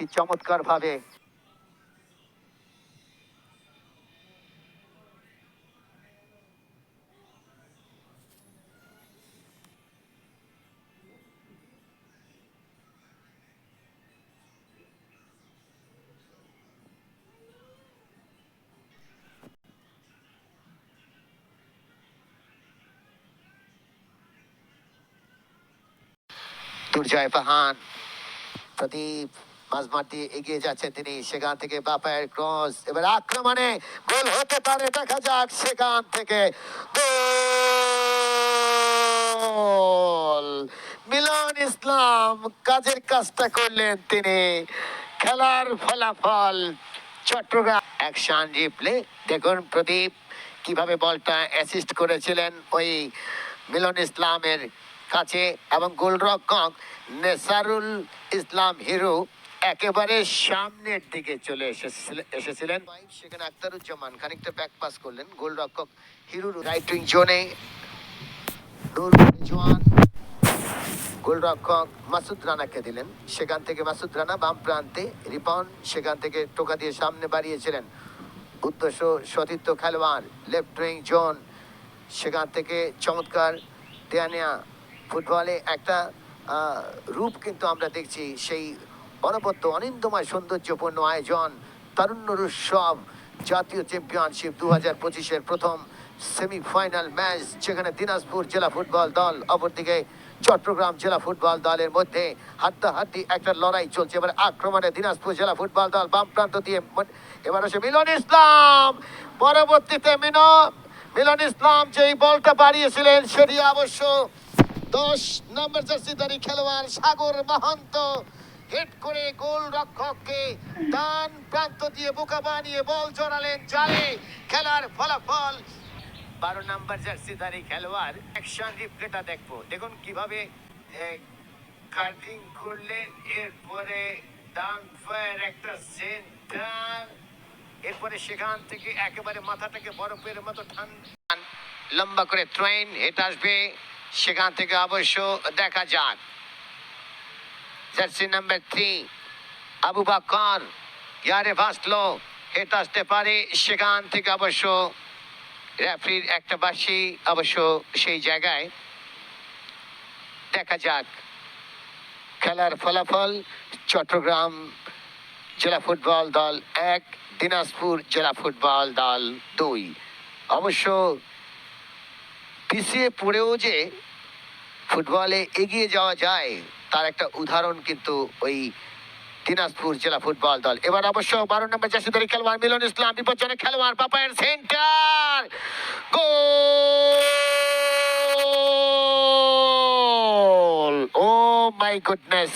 কি চমৎকার ভাবে। দুর্জয় পাহান প্রদীপ। মাঝমাঠ দিয়ে এগিয়ে যাচ্ছেন তিনি। সেখান থেকে বাপায়ের ক্রস। এবার আক্রমণে গোল হতে পারে, দেখা যাক সেখান থেকে। মিলন ইসলাম কাজের কাজটা করলেন তিনি। খেলার ফলাফল, চট্টগ্রাম। অ্যাকশন রিপ্লে দেখুন প্রদীপ, কীভাবে বলটা অ্যাসিস্ট করেছিলেন ওই মিলন ইসলামের কাছে। এবং গোলরক্ষক নেসারুল ইসলাম হিরো একেবারে সামনের দিকে চলে এসেছিল- এসেছিলেন। সেখানে আক্তারুজ্জামান খানিকটা ব্যাক পাস করলেন। গোলরক্ষক হিরুর রাইট উইং জোনে জোয়ান গোলরক্ষক মাসুদ রানাকে দিলেন। সেখান থেকে মাসুদ রানা বাম প্রান্তে রিপাউন সেখান থেকে টোকা দিয়ে সামনে বাড়িয়েছিলেন। উদ্দেশ্য সতীর্থ খেলোয়াড় লেফট উইং জোন সেখান থেকে চমৎকার দেয়ানিয়া। ফুটবলে একটা রূপ কিন্তু আমরা দেখছি সেই অনবদ্য, অনিন্দময়, সৌন্দর্যপূর্ণ আয়োজন, তারুণ্য উৎসব, জাতীয় চ্যাম্পিয়নশিপ দু হাজার পঁচিশের প্রথম সেমিফাইনাল ম্যাচ যেখানে দিনাজপুর জেলা ফুটবল দল, অপরদিকে চট্টগ্রাম জেলা ফুটবল দলের মধ্যে হাড্ডাহাড্ডি একটা লড়াই চলছে। এবার আক্রমণে দিনাজপুর জেলা ফুটবল দল বাম প্রান্ত দিয়ে এবার আসে মিলন ইসলাম। পরবর্তীতে মিন মিলন ইসলাম যেই বলটা বাড়িয়েছিলেন, সেটি অবশ্য দশ নম্বর জার্সিধারী খেলোয়াড় সাগর মাহান্ত হিট করে গোল রক্ষককে ডান প্রান্ত দিয়ে বোকা বানিয়ে বল জড়ালেন জালে। খেলার ফলাফল, বারো নাম্বার জার্সিধারী খেলোয়াড় অ্যাকশন রিপ্লেটা দেখব। দেখুন কীভাবে কাটিং করলেন। এরপরে ডান ফায়ার একটা সেন্টার। এরপরে সেখান থেকে একেবারে মাথাটাকে বরফের মতো ঠান্ডা লম্বা করে ট্রেন হেট আসবে। সেখান থেকে অবশ্য দেখা যাক। Jersey number three Abu Bakar ইয়ারে ভাসলো। হেট আসতে পারে সেখান থেকে অবশ্য। রেফারির একটা বাসি অবশ্য সেই জায়গায়। দেখা যাক। খেলার ফলাফল, চট্টগ্রাম জেলা ফুটবল দল এক, দিনাজপুর জেলা ফুটবল দল দুই। অবশ্য পিছিয়ে পড়েও যে ফুটবলে এগিয়ে যাওয়া যায় তার একটা উদাহরণ কিন্তু ওই দিনাজপুর জেলা ফুটবল দল। এবার অবশ্য বারো নম্বর জাসিদারি খেলোয়াড় মিলন ইসলাম, বিপজ্জনক খেলোয়াড় পাপায়ের centre. Goal! Oh my goodness,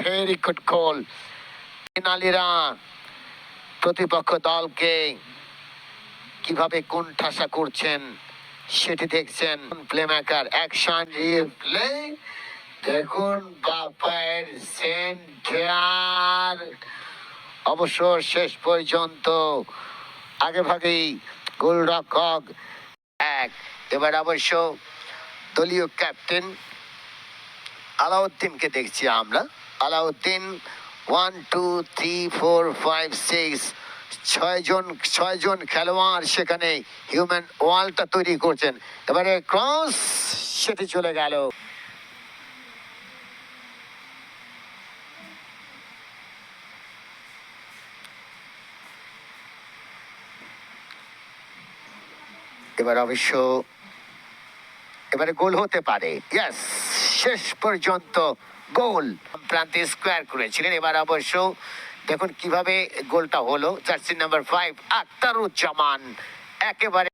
very good goal. প্রতিপক্ষ দলকে কীভাবে কোণঠাসা করছেন সেটি দেখছেন। প্লে মেকার অ্যাকশন রিপ্লে দেখুন বাপায়ের সেন্টার অবশ্য শেষ পর্যন্ত আগে ভাগেই গোলরক্ষক এক। এবার অবশ্য দলীয় ক্যাপ্টেন আলাউদ্দিনকে দেখছি আমরা। Alauddin one, two, three, four, five, six ছয়জন ছয়জন খেলোয়াড় সেখানে হিউম্যান ওয়ালটা তৈরি করছেন। এবারে ক্রস, সেটি চলে গেল। এবার অবশ্য এবারে গোল হতে পারে। ইয়াস শেষ পর্যন্ত গোল। প্রান্তে স্কোয়ার করেছিলেন। এবার অবশ্য দেখুন কীভাবে গোলটা হলো। জার্সি নাম্বার ফাইভ আক্তারুজ্জামান একেবারে